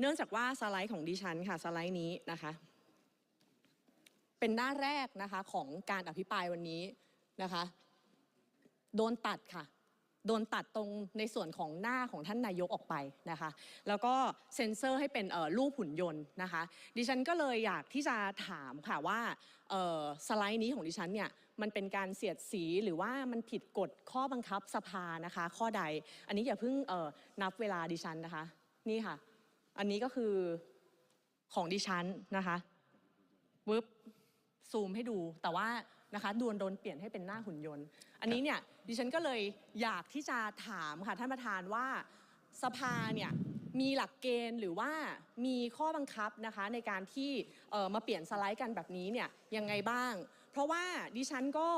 เนื่องจากว่าสไลด์ของดิฉันค่ะสไลด์นี้นะคะ เป็นหน้าแรกนะคะของการอภิปรายวันนี้นะคะ โดนตัดค่ะ โดนตัดตรงในส่วนของหน้าของท่านนายกออกไปนะคะ แล้วก็เซ็นเซอร์ให้เป็นรูปหุ่นยนต์นะคะ ดิฉันก็เลยอยากที่จะถามค่ะว่าสไลด์นี้ของดิฉันเนี่ยมันเป็นการเสียดสีหรือว่ามันผิดกฎข้อบังคับสภานะคะ ข้อใด อันนี้อย่าเพิ่งนับเวลาดิฉันนะคะ นี่ค่ะ อันนี้ก็คือของดิฉันนะคะวึบซูมให้ดูแต่ว่านะคะดวนโดนเปลี่ยนให้เป็นหน้าหุ่นยนต์ อันนี้เนี่ยดิฉันก็เลยอยากที่จะถามค่ะท่านประธานว่าสภาเนี่ยมีหลักเกณฑ์หรือว่ามีข้อบังคับนะคะในการที่มาเปลี่ยนสไลด์กันแบบนี้เนี่ยยังไงบ้าง เพราะว่าดิฉันก็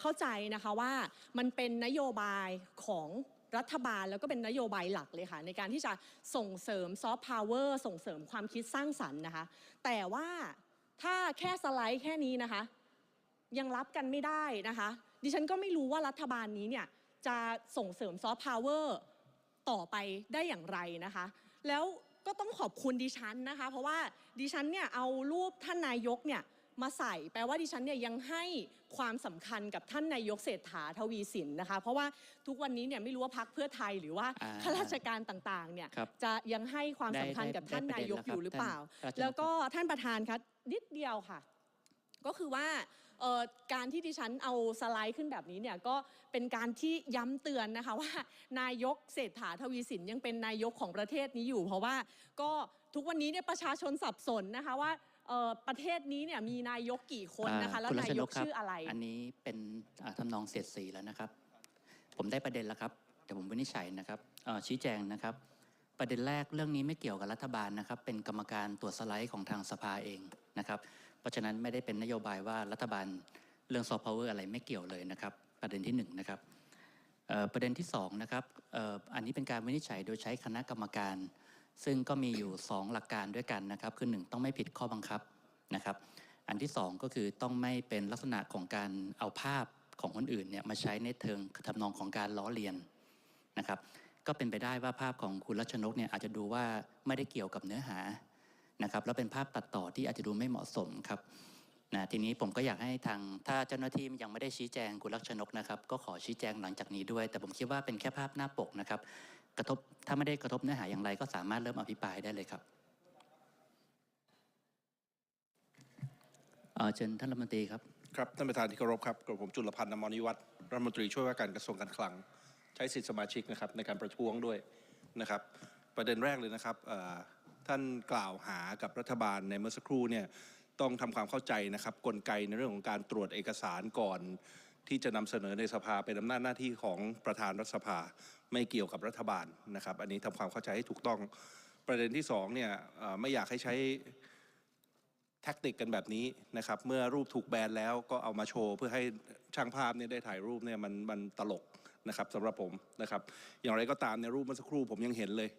เข้าใจนะคะว่ามันเป็นนโยบายของ รัฐบาลแล้วก็เป็นนโยบายหลักเลยค่ะ ในการที่จะส่งเสริมซอฟต์พาวเวอร์ส่งเสริมความคิดสร้างสรรค์นะคะ แต่ว่าถ้าแค่สไลด์แค่นี้นะคะ ยังรับกันไม่ได้นะคะ ดิฉันก็ไม่รู้ว่ารัฐบาลนี้เนี่ยจะส่งเสริมซอฟต์พาวเวอร์ต่อไปได้อย่างไรนะคะ แล้วก็ต้องขอบคุณดิฉันนะคะ เพราะว่าดิฉันเนี่ยเอารูปท่านนายกเนี่ย มาใส่แปลว่าดิฉันเนี่ยยังให้ความสำคัญกับท่านนายกเศรษฐาทวีสินนะคะ เพราะว่าทุกวันนี้เนี่ยไม่รู้ว่าพักเพื่อไทยหรือว่าอ่าข้าราชการต่างๆเนี่ยครับจะยังให้ความสำคัญได้กับท่านได้ประนาเด็นยกแล้วอครับยู่หรือเปล่าท่านรัชนกแล้วก็ท่านประธานคะนิดเดียวค่ะ ก็คือว่าเอ่อการที่ดิฉันเอาสไลด์ขึ้นแบบนี้เนี่ยก็เป็นการที่ย้ำเตือนนะคะว่า นายกเศรษฐาทวีสินยังเป็นนายกของประเทศนี้อยู่ เพราะว่าก็ทุกวันนี้เนี่ยประชาชนสับสนนะคะว่าเอ่อ ประเทศนี้เนี่ยมีนายกกี่คนนะคะ แล้วณนายกชครับชื่ออะไร อันนี้เป็นอ่าทำนองเสียดสีแล้วนะครับ ผมได้ประเด็นแล้วครับเดี๋ยวผมวินิจฉัยนะครับเอ่อชี้แจงนะครับ ประเด็นแรกเรื่องนี้ไม่เกี่ยวกับรัฐบาลนะครับ เป็นกรรมการตรวจสไลด์ของทางสภาเองนะครับ เพราะฉะนั้นไม่ได้เป็นนโยบายว่ารัฐบาลเรื่องซอฟต์พาวเวอร์อะไรไม่เกี่ยวเลยนะครับ ประเด็นที่หนึ่งนะครับเอ่อประเด็นที่สองนะครับเอ่ออันนี้เป็นการวินิจฉัยโดยใช้คณะกรรมการ ซึ่งก็มีอยู่ 2 หลักการด้วยกันนะครับ คือ 1 ต้องไม่ผิดข้อบังคับนะครับ อันที่ 2 ก็คือต้องไม่เป็นลักษณะของการเอาภาพของคนอื่นเนี่ยมาใช้ในเทิงทำนองของการล้อเลียนนะครับ ก็เป็นไปได้ว่าภาพของคุณรัชนกเนี่ยอาจจะดูว่าไม่ได้เกี่ยวกับเนื้อหานะครับแล้วเป็นภาพตัดต่อที่อาจจะดูไม่เหมาะสมครับนะทีนี้ผมก็อยากให้ทางถ้าเจ้าหน้าที่ยังไม่ได้ชี้แจงคุณรัชนกนะครับ ก็ขอชี้แจงหลังจากนี้ด้วย แต่ผมคิดว่าเป็นแค่ภาพหน้าปกนะครับ กระทบถ้าไม่ได้กระทบเนื้อหาอย่างไร ก็สามารถเริ่มอภิปรายได้เลยครับเอ่อเชิญท่านรัฐมนตรีครับครับท่านประธานที่เคารพครับกับผมจุลพันธ์อมรนิวัฒน์รัฐมนตรีช่วยว่าการกระทรวงการคลัง ใช้สิทธิสมาชิกนะครับในการประท้วงด้วยนะครับ ประเด็นแรกเลยนะครับท่านกล่าวหากับรัฐบาลในเมื่อสักครู่เนี่ยต้องทำความเข้าใจนะครับกลไกในเรื่องของการตรวจเอกสารก่อน ที่จะนำเสนอในสภาเป็นอำนาจหน้าที่ของประธานรัฐสภาไม่เกี่ยวกับรัฐบาลนะครับ อันนี้ทำความเข้าใจให้ถูกต้องประเด็นที่สองเนี่ยไม่อยากให้ใช้แท็กติกกันแบบนี้นะครับ เมื่อรูปถูกแบนแล้วก็เอามาโชว์ เพื่อให้ช่างภาพเนี่ยได้ถ่ายรูปเนี่ยมันมันตลกนะครับสำหรับผมนะครับ อย่างไรก็ตามในรูปเมื่อสักครู่ผมยังเห็นเลย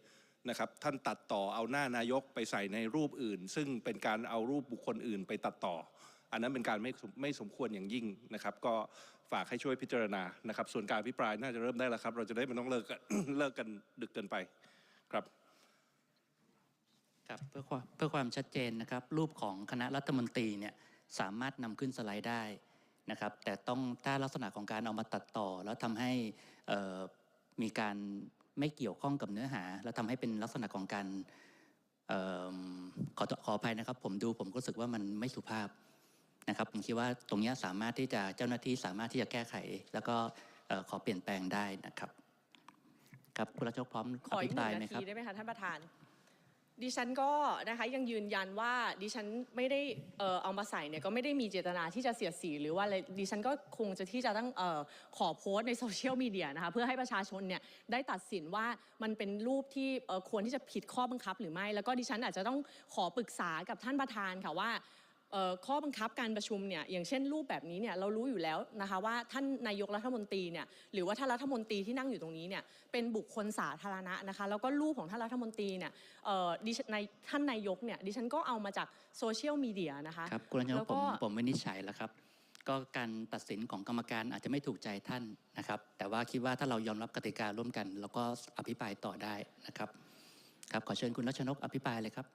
นะครับ ท่านตัดต่อเอาหน้านายกไปใส่ในรูปอื่น ซึ่งเป็นการเอารูปบุคคลอื่นไปตัดต่อ อันนั้นเป็นการไม่สมไม่สมควรอย่างยิ่งนะครับ ก็ฝากให้ช่วยพิจารณานะครับ ส่วนการอภิปรายน่าจะเริ่มได้แล้วครับ เราจะได้ไม่ต้องเลิกกันเลิกกันดึกเกินไปครับครับเพื่อความเพื่อความชัดเจนนะครับ รูปของคณะรัฐมนตรีเนี่ยสามารถนำขึ้นสไลด์ได้นะครับ แต่ต้องถ้าลักษณะของการเอามาตัดต่อ แล้วทำให้มีการไม่เกี่ยวข้องกับเนื้อหา แล้วทำให้เป็นลักษณะของการออขอขออภัยนะครับ ผมดูผมก็รู้สึกว่ามันไม่สุภาพ นะครับผมคิดว่าตรงเนี้ยสามารถที่จะเจ้าหน้าที่สามารถที่จะแก้ไข แล้วก็เอ่อขอเปลี่ยนแปลงได้นะครับครับคุณรัชกพร้อมขอออีภิกปหรายนึ่งไหมนาครับทีได้ไหมคะท่านประธาน ดิฉันก็นะคะยังยืนยันว่าดิฉันไม่ได้เอ่อเอามาใส่เนี่ยก็ไม่ได้มีเจตนาที่จะเสียดสีหรือว่าอะไรดิฉันก็คงจะที่จะต้องเอ่อขอโพสต์ในโซเชียลมีเดียนะคะเพื่อให้ประชาชนเนี่ยได้ตัดสินว่ามันเป็นรูปที่เอ่อควรที่จะผิดข้อบังคับหรือไม่ แล้วก็ดิฉันอาจจะต้องขอปรึกษากับท่านประธานค่ะว่าเอ่อ ข้อบังคับการประชุมเนี่ยอย่างเช่นรูปแบบนี้เนี่ยเรารู้อยู่แล้วนะคะว่าท่านนายกรัฐมนตรีเนี่ยหรือว่าท่านรัฐมนตรีที่นั่งอยู่ตรงนี้เนี่ยเป็นบุคคลสาธารณะนะคะแล้วก็รูปของท่านรัฐมนตรีเนี่ยเอ่อดิฉันในท่านนายกเนี่ยดิฉันก็เอามาจากโซเชียลมีเดียนะคะครับคุณรัชนแล้กวผก็มผมวินิจฉัยแล้วครับก็การตัดสินของกรรมการอาจจะไม่ถูกใจท่านนะครับ แต่ว่าคิดว่าถ้าเรายอมรับกติการ่วมกันแล้วก็อภิปรายต่อได้นะครับ ครับขอเชิญคุณรัชนกอภิปรายเลยครับ